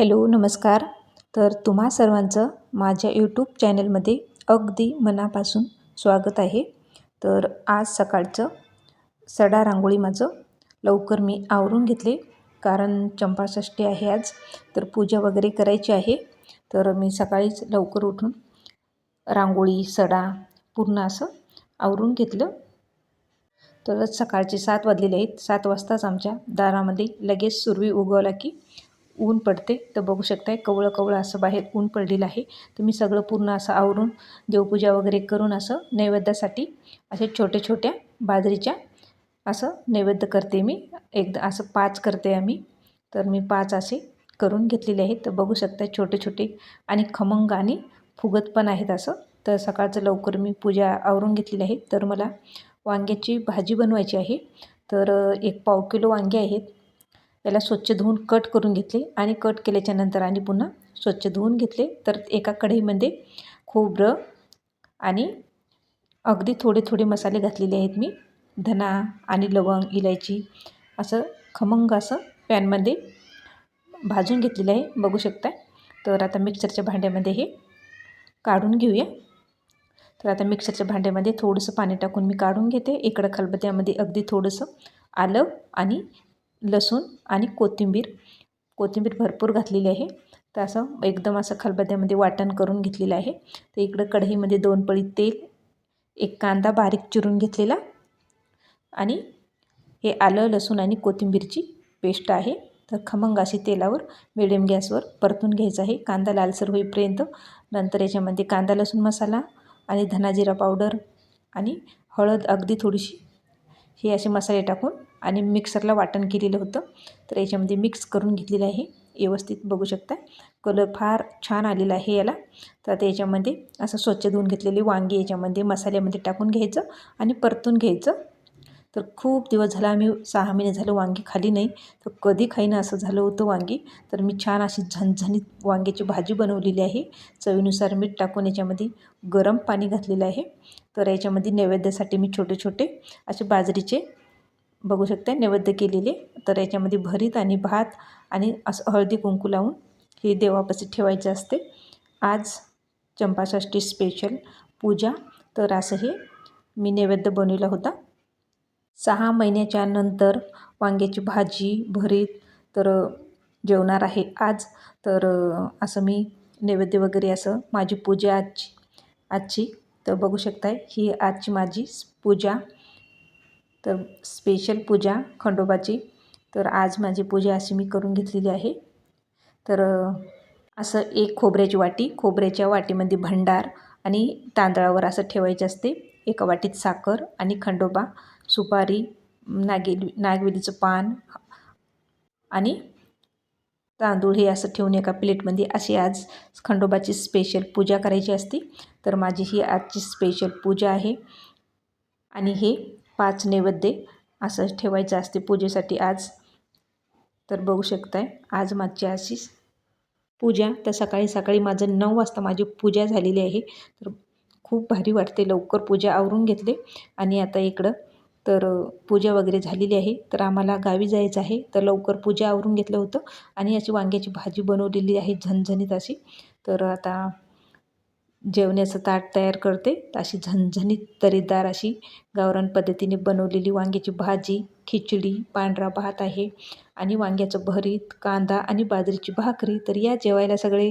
Hello नमस्कार. तर तुम्हा सर्वांचं माझ्या यूट्यूब चॅनलमध्ये अगदी मनापासून स्वागत आहे. तर आज सकाळचं सडा रांगोळी माझं लवकर मी आवरून घेतले कारण चंपाषष्ठी आहे आज. तर पूजा वगैरे करायची आहे. तर मी सकाळीच लवकर उठून रांगोळी सडा पूर्ण असं आवरून घेतलं. तर सकाळचे सात वाजलेले आहेत. सात वाजताच आमच्या दारामध्ये लगेच सुरवी उगवला की ऊन पडते तर बघू शकताय कवळं कवळं असं बाहेर ऊन पडलेलं आहे. तर मी सगळं पूर्ण असं आवरून देवपूजा वगैरे करून असं नैवेद्यासाठी असे छोट्या छोट्या बाजरीच्या असं नैवेद्य करते मी. एकदा असं पाच करते आम्ही. तर मी पाच असे करून घेतलेले आहेत. तर बघू शकता छोटे छोटे आणि खमंग आणि फुगत पण आहेत असं. तर सकाळचं लवकर मी पूजा आवरून घेतलेली आहे. तर मला वांग्याची भाजी बनवायची आहे. तर एक पाव किलो वांगे आहेत. त्याला स्वच्छ धुवून कट करून घेतले आणि कट केल्याच्यानंतर आणि पुन्हा स्वच्छ धुवून घेतले. तर एका कढईमध्ये खोबरं आणि अगदी थोडे थोडे मसाले घातलेले आहेत मी. धना आणि लवंग इलायची असं खमंग असं पॅनमध्ये भाजून घेतलेलं आहे. बघू शकता. तर आता मिक्सरच्या भांड्यामध्ये हे काढून घेऊया. तर आता मिक्सरच्या भांड्यामध्ये थोडंसं पाणी टाकून मी काढून घेते. इकडं खलबत्यामध्ये अगदी थोडंसं आलं आणि लसूण आणि कोथिंबीर. कोथिंबीर भरपूर घातलेली आहे. तर असं एकदम असं खलबत्त्यामध्ये वाटण करून घेतलेलं आहे. तर इकडं कढईमध्ये दोन पळी तेल एक कांदा बारीक चिरून घेतलेला आणि हे आलं लसूण आणि कोथिंबीरची पेस्ट आहे. तर खमंग अशी तेलावर मिडियम गॅसवर परतून घ्यायचं आहे. कांदा लालसर होईपर्यंत नंतर याच्यामध्ये कांदा लसूण मसाला आणि धनाजिरा पावडर आणि हळद अगदी थोडीशी हे असे मसाले टाकून आणि मिक्सरला वाटण केलेलं होतं. तर याच्यामध्ये मिक्स करून घेतलेलं आहे. व्यवस्थित बघू शकता. कलर फार छान आलेला आहे याला. तर आता याच्यामध्ये असं स्वच्छ धुवून घेतलेली वांगी याच्यामध्ये मसाल्यामध्ये टाकून घ्यायचं आणि परतून घ्यायचं. तर खूप दिवस झाला आम्ही सहा महिने झालं वांगी खाली नाही. तर कधी खाईना असं झालं होतं वांगी. तर मी छान अशी झणझणीत वांग्याची भाजी बनवलेली आहे. चवीनुसार मीठ टाकून याच्यामध्ये गरम पाणी घातलेलं आहे. तर याच्यामध्ये नैवेद्यासाठी मी छोटे छोटे असे बाजरीचे बघू शकता नैवेद्य केलेले. तर याच्यामध्ये भरीत आणि भात आणि असं हळदी कुंकू लावून हे देवापाशी ठेवायचे असते. आज चंपाषष्ठी स्पेशल पूजा. तर असं हे मी नैवेद्य बनवला होता. सहा महिन्याच्या नंतर वांग्याची भाजी भरीत तर जेवणार आहे आज. तर असं मी नैवेद्य वगैरे असं माझी पूजा आजची आजची तर बघू शकताय ही आजची माझी पूजा. तर स्पेशल पूजा खंडोबाची. तर आज माझी पूजा अशी मी करून घेतलेली आहे. तर असं एक खोबऱ्याची वाटी खोबऱ्याच्या वाटीमध्ये भंडार आणि तांदळावर असं ठेवायचे असते. एका वाटीत साखर आणि खंडोबा सुपारी नागेल नागवेलीचं पान आणि तांदूळ हे असं ठेवून एका प्लेटमध्ये अशी आज खंडोबाची स्पेशल पूजा करायची असते. तर माझी ही आजची स्पेशल पूजा आहे. आणि हे पाच नैवेद्य असं ठेवायचं असते पूजेसाठी आज. तर बघू शकताय आज माझी अशी पूजा. तर सकाळी सकाळी माझं नऊ वाजता माझी पूजा झालेली आहे. तर खूप भारी वाटते. लवकर पूजा आवरून घेतले. आणि आता इकडं तर पूजा वगैरे झालेली आहे. तर आम्हाला गावी जायचं आहे. तर लवकर पूजा आवरून घेतलं होतं. आणि अशी वांग्याची भाजी बनवलेली आहे झणझणीत अशी. तर आता जेवण्याचं ताट तयार करते. अशी झणझणीत तरीदार अशी गावरान पद्धतीने बनवलेली वांग्याची भाजी खिचडी पांढरा भात आहे. आणि वांग्याचं भरीत कांदा आणि बाजरीची भाकरी. तर या जेवायला सगळे